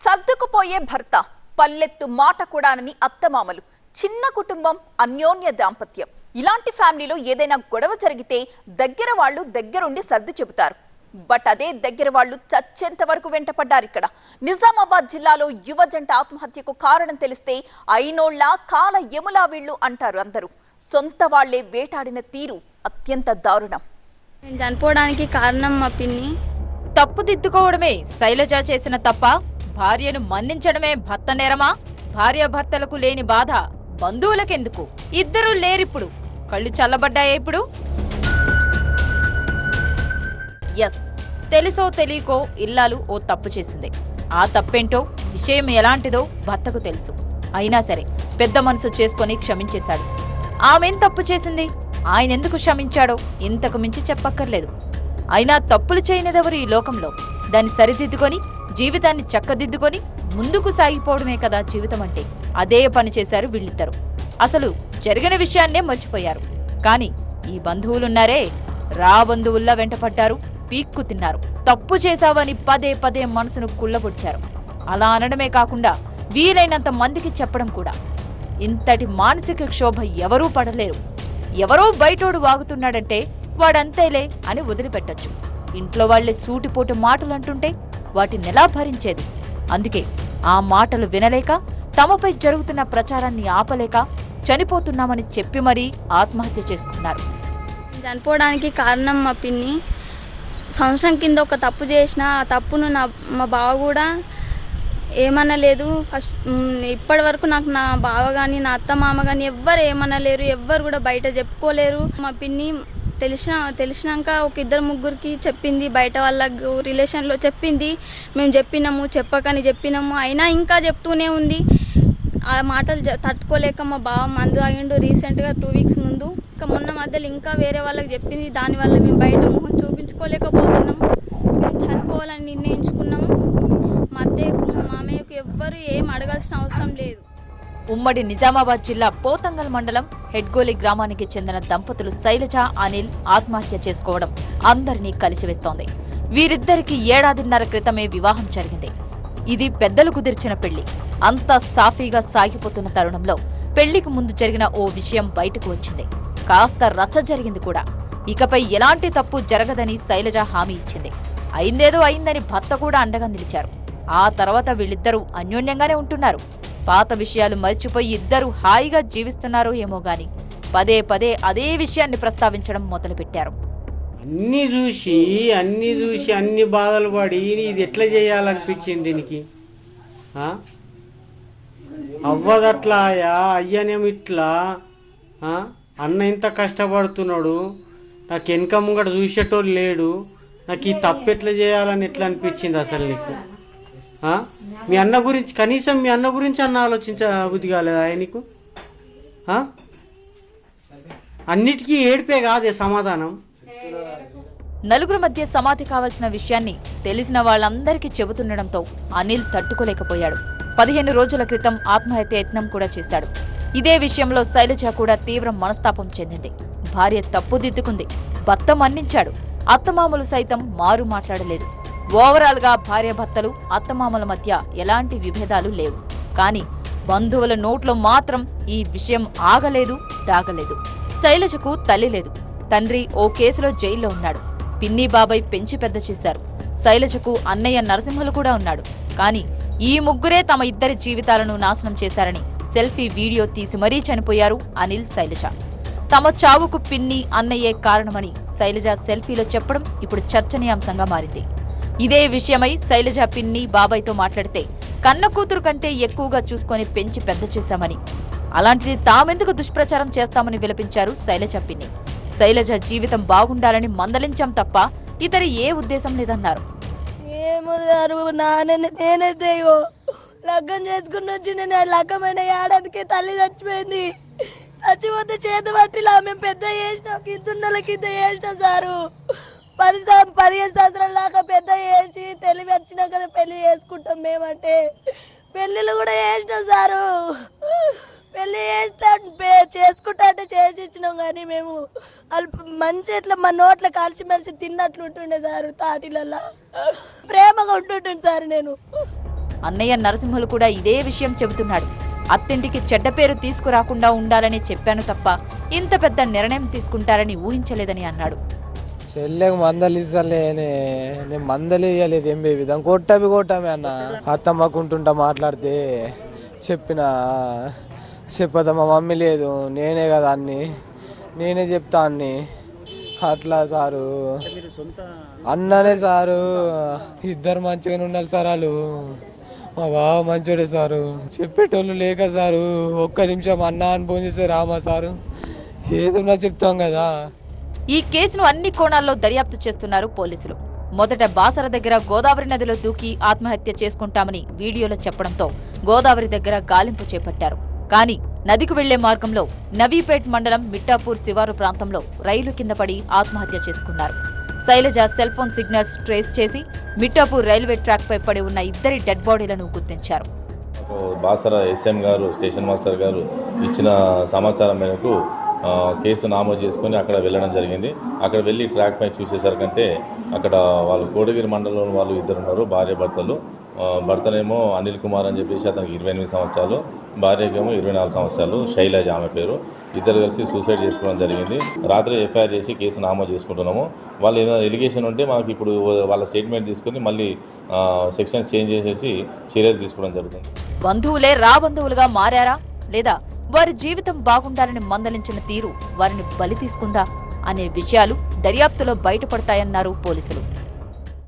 సర్దుకుపోయే భర్త పల్లెత్తు మాట కూడానని అత్తమామలు. చిన్న కుటుంబం అన్యోన్య దాంపత్యం. ఇలాంటి ఫ్యామిలీలో ఏదైనా గొడవ జరిగితే దగ్గర వాళ్ళు దగ్గరుండి సర్ది చెబుతారు. బట్ అదే దగ్గర వాళ్ళు చచ్చేంత వరకు వెంటపడ్డారు ఇక్కడ. నిజామాబాద్ జిల్లాలో యువ జంట ఆత్మహత్యకు కారణం తెలిస్తే అయినోళ్ళ కాల ఎములా వీళ్ళు అంటారు అందరూ. సొంత వాళ్ళే వేటాడిన తీరు అత్యంత దారుణం. నేను చనిపోవడానికి కారణం మా పిన్ని. తప్పుదిద్దుకోవడమే శైలజ చేసిన తప్ప భార్యను మన్నించడమే భర్త నేరమా? భార్యాభర్తలకు లేని బాధ బంధువులకెందుకు? ఇద్దరూ లేరిప్పుడు కళ్ళు చల్లబడ్డాయే ఇప్పుడు? ఎస్ తెలుసో తెలియకో ఇల్లాలు ఓ తప్పు చేసింది. ఆ తప్పేంటో విషయం ఎలాంటిదో భర్తకు తెలుసు. అయినా సరే పెద్ద మనసు చేసుకొని క్షమించేశాడు. ఆమెం తప్పు చేసింది? ఆయన ఎందుకు క్షమించాడో ఇంతకు మించి చెప్పక్కర్లేదు. అయినా తప్పులు చేయనిదెవరు ఈ లోకంలో? దాన్ని సరిదిద్దుకొని జీవితాన్ని చక్కదిద్దుకొని ముందుకు సాగిపోవడమే కదా జీవితం అంటే. అదే పని చేశారు వీళ్ళిద్దరు. అసలు జరిగిన విషయాన్నే మర్చిపోయారు. కానీ ఈ బంధువులున్నారే రా బంధువుల్లా వెంటపడ్డారు పీక్కు తిన్నారు. తప్పు చేశావని పదే పదే మనసును కుళ్ళబొడిచారు. అలా అనడమే కాకుండా వీలైనంత మందికి చెప్పడం కూడా. ఇంతటి మానసిక క్షోభ ఎవరూ పడలేరు. ఎవరో బయటోడు వాగుతున్నాడంటే వాడంతేలే అని వదిలిపెట్టొచ్చు. ఇంట్లో వాళ్ళే సూటిపోటు మాటలు అంటుంటే వాటిని ఎలా భరించేది? అందుకే ఆ మాటలు వినలేక తమపై జరుగుతున్న ప్రచారాన్ని ఆపలేక చనిపోతున్నామని చెప్పి మరీ ఆత్మహత్య చేసుకున్నారు. చనిపోవడానికి కారణం మా పిన్ని. సంవత్సరం కింద ఒక తప్పు చేసిన ఆ తప్పును నా మా బావ కూడా ఏమనలేదు. ఫస్ట్ ఇప్పటి వరకు నాకు నా బావ కానీ నా అత్త మామ కానీ ఎవ్వరు ఏమనలేరు ఎవ్వరు కూడా బయట చెప్పుకోలేరు. మా పిన్ని తెలిసిన తెలిసినాక ఒక ఇద్దరు ముగ్గురికి చెప్పింది బయట వాళ్ళకు రిలేషన్లో చెప్పింది. మేము చెప్పినాము చెప్పకని చెప్పినాము. అయినా ఇంకా చెప్తూనే ఉంది. ఆ మాటలు తట్టుకోలేక మా బావ మందు అయ్యిండు రీసెంట్గా టూ వీక్స్ ముందు. ఇంకా మొన్న మధ్యలో ఇంకా వేరే వాళ్ళకి చెప్పింది. దానివల్ల మేము బయట మొహం చూపించుకోలేకపోతున్నాము మేము చనిపోవాలని నిర్ణయించుకున్నాము. మా అత్తయ్యకు మా మామయ్యకు ఎవ్వరు ఏం అడగాల్సిన అవసరం లేదు. ఉమ్మడి నిజామాబాద్ జిల్లా పోతంగల్ మండలం హెడ్గోలి గ్రామానికి చెందిన దంపతులు శైలజ అనిల్ ఆత్మహత్య చేసుకోవడం అందరినీ కలిసివేస్తోంది. వీరిద్దరికి ఏడాదిన్నర క్రితమే వివాహం జరిగింది. ఇది పెద్దలు కుదిర్చిన పెళ్ళి. అంతా సాఫీగా సాగిపోతున్న తరుణంలో పెళ్ళికి ముందు జరిగిన ఓ విషయం బయటకు వచ్చింది. కాస్త రచ్చ జరిగింది కూడా. ఇకపై ఎలాంటి తప్పు జరగదని శైలజ హామీ ఇచ్చింది. అయిందేదో అయిందని భర్త కూడా అండగా నిలిచారు. ఆ తర్వాత వీళ్ళిద్దరూ అన్యోన్యంగానే ఉంటున్నారు. పాత విషయాలు మర్చిపోయి ఇద్దరు హాయిగా జీవిస్తున్నారో ఏమో గాని పదే పదే అదే విషయాన్ని ప్రస్తావించడం మొదలుపెట్టారు. అన్ని చూసి అన్ని చూసి అన్ని బాధలు పడి ఇది ఎట్లా చేయాలనిపించింది దీనికి? అవ్వదట్లాయా అయ్యనేమి ఇట్లా? అన్న ఇంత కష్టపడుతున్నాడు నాకు వెనక ముంగట చూసేటోడు లేడు నాకు ఈ తప్పు ఎట్లా చేయాలని ఎట్లా అనిపించింది అసలు నీకు? మీ అన్న గురించి కనీసం మీ అన్న గురించి అన్న ఆలోచించ బుద్ధి కాలేదా నీకు? అన్నిటికీ ఏడిపే కాదే సమాధానం. నలుగురు మధ్య సమాధి కావాల్సిన విషయాన్ని తెలిసిన వాళ్ళందరికీ చెబుతుండడంతో అనిల్ తట్టుకోలేకపోయాడు. పదిహేను రోజుల క్రితం ఆత్మహత్య యత్నం కూడా చేశాడు. ఇదే విషయంలో శైలజ కూడా తీవ్ర మనస్తాపం చెందింది. భార్య తప్పుదిద్దుకుంది. భర్త మన్నించాడు. అత్తమామలు సైతం మారు మాట్లాడలేదు. ఓవరాల్గా భార్యాభర్తలు అత్తమామల మధ్య ఎలాంటి విభేదాలు లేవు. కానీ బంధువుల నోట్లో మాత్రం ఈ విషయం ఆగలేదు దాగలేదు. శైలజకు తల్లి లేదు. తండ్రి ఓ కేసులో జైల్లో ఉన్నాడు. పిన్ని బాబాయ్ పెంచి పెద్ద చేశారు. శైలజకు అన్నయ్య నరసింహలు కూడా ఉన్నాడు. కానీ ఈ ముగ్గురే తమ ఇద్దరి జీవితాలను నాశనం చేశారని సెల్ఫీ వీడియో తీసి మరీ చనిపోయారు అనిల్ శైలజ. తమ చావుకు పిన్ని అన్నయ్యే కారణమని శైలజ సెల్ఫీలో చెప్పడం ఇప్పుడు చర్చనీయాంశంగా మారింది. ఇదే విషయమై శైలజ పిన్ని బాబాయ్తో మాట్లాడితే కన్న కూతురు కంటే ఎక్కువగా చూసుకొని పెంచి పెద్ద చేశామని. అలాంటిది తామెందుకు దుష్ప్రచారం చేస్తామని విలపించారు శైలజ పిన్ని. శైలజ జీవితం బాగుండాలని మందలించాం తప్ప ఇతర ఏ ఉద్దేశం లేదన్నారు. ఏమో సారు లగ్గం చేసుకుని వచ్చి నేను లగ్గమైన ఏడాదికి తల్లి చచ్చిపోయింది. చచ్చిపోతే చేతి పట్టిలా మేము పెద్ద చేసినాం కింద ఇంత చేసినాం సారు. పది పదిహేను సంవత్సరాల దాకా పెద్ద చేసి తెలివి వచ్చినాక పెళ్ళి చేసుకుంటాం మేమంటే. పెళ్ళిళ్ళు కూడా చేసినాం సారు. పెళ్ళి చేస్తా చేసుకుంటా అంటే చేసి ఇచ్చినాం కానీ మేము వాళ్ళు మంచి ఇట్లా మా నోట్లో కలిసిమెలిసి తిన్నట్లు ఉంటుండే సారు తాటిలల్లా. ప్రేమగా ఉంటుంటుంది సార్ నేను. అన్నయ్య నరసింహులు కూడా ఇదే విషయం చెబుతున్నాడు. అత్తింటికి చెడ్డ పేరు తీసుకురాకుండా ఉండాలని చెప్పాను తప్ప ఇంత పెద్ద నిర్ణయం తీసుకుంటారని ఊహించలేదని అన్నాడు. చెల్లెకి మందలు ఇస్తలేనే నేను మందలు ఇవ్వలేదు ఏం బేబీ? దాని కొట్టవి కొట్టమే అన్న. అత్తమ్మకుంటుంటా మాట్లాడితే చెప్పిన చెప్పదా మా మమ్మీ లేదు నేనే కదా అన్ని. నేనే చెప్తా అన్ని. అట్లా సారు. అన్ననే సారు. ఇద్దరు మంచిగానే ఉన్నారు సార్ వాళ్ళు. మా బావ మంచోడే సారు. చెప్పేటోళ్ళు లేక సారు. ఒక్క నిమిషం అన్న అని ఫోన్ చేస్తే రామా సారు. ఏదన్నా చెప్తాం కదా. ఈ కేసును అన్ని కోణాల్లో దర్యాప్తు చేస్తున్నారు పోలీసులు. మొదట బాసర దగ్గర గోదావరి నదిలో దూకి ఆత్మహత్య చేసుకుంటామని వీడియోలో చెప్పడంతో గోదావరి దగ్గర గాలింపు చేపట్టారు. కానీ నదికి వెళ్ళే మార్గంలో నవీపేట్ మండలం మిట్టాపూర్ శివారు ప్రాంతంలో రైలు కింద పడి ఆత్మహత్య చేసుకున్నారు. Shailaja cell phone signals trace చేసి మిట్టాపూర్ రైల్వే ట్రాక్పై పడి ఉన్న ఇద్దరి డెడ్ బాడీలను గుర్తించారు. బాసర ఎస్ఎం గారు స్టేషన్ మాస్టర్ గారు ఇచ్చిన సమాచారం మేరకు కేసు నామోదు చేసుకొని అక్కడ వెళ్ళడం జరిగింది. అక్కడ వెళ్ళి ట్రాక్ పై చూసేసరికంటే అక్కడ వాళ్ళు కోడగిరి మండలంలో వాళ్ళు ఇద్దరు ఉన్నారు భార్య భర్తలు. భర్తనేమో అనిల్ కుమార్ అని చెప్పేసి అతనికి ఇరవై ఎనిమిది సంవత్సరాలు భార్యకేమో ఇరవై నాలుగు సంవత్సరాలు శైలజ ఆమె పేరు. ఇద్దరు కలిసి సూసైడ్ చేసుకోవడం జరిగింది. రాత్రి ఎఫ్ఐఆర్ చేసి కేసు నామోదు చేసుకుంటున్నాము. వాళ్ళు ఏదైనా ఎలిగేషన్ ఉంటే మనకి ఇప్పుడు వాళ్ళ స్టేట్మెంట్ తీసుకొని మళ్ళీ సెక్షన్స్ చేంజ్ చేసేసి చర్యలు తీసుకోవడం జరుగుతుంది. బంధువులే రాబంధువులుగా మారారా? లేదా వారి జీవితం బాగుండాలని మందలించిన తీరు వారిని బలి తీసుకుందా అనే విషయాలు దర్యాప్తులో బయటపడతాయన్నారు పోలీసులు.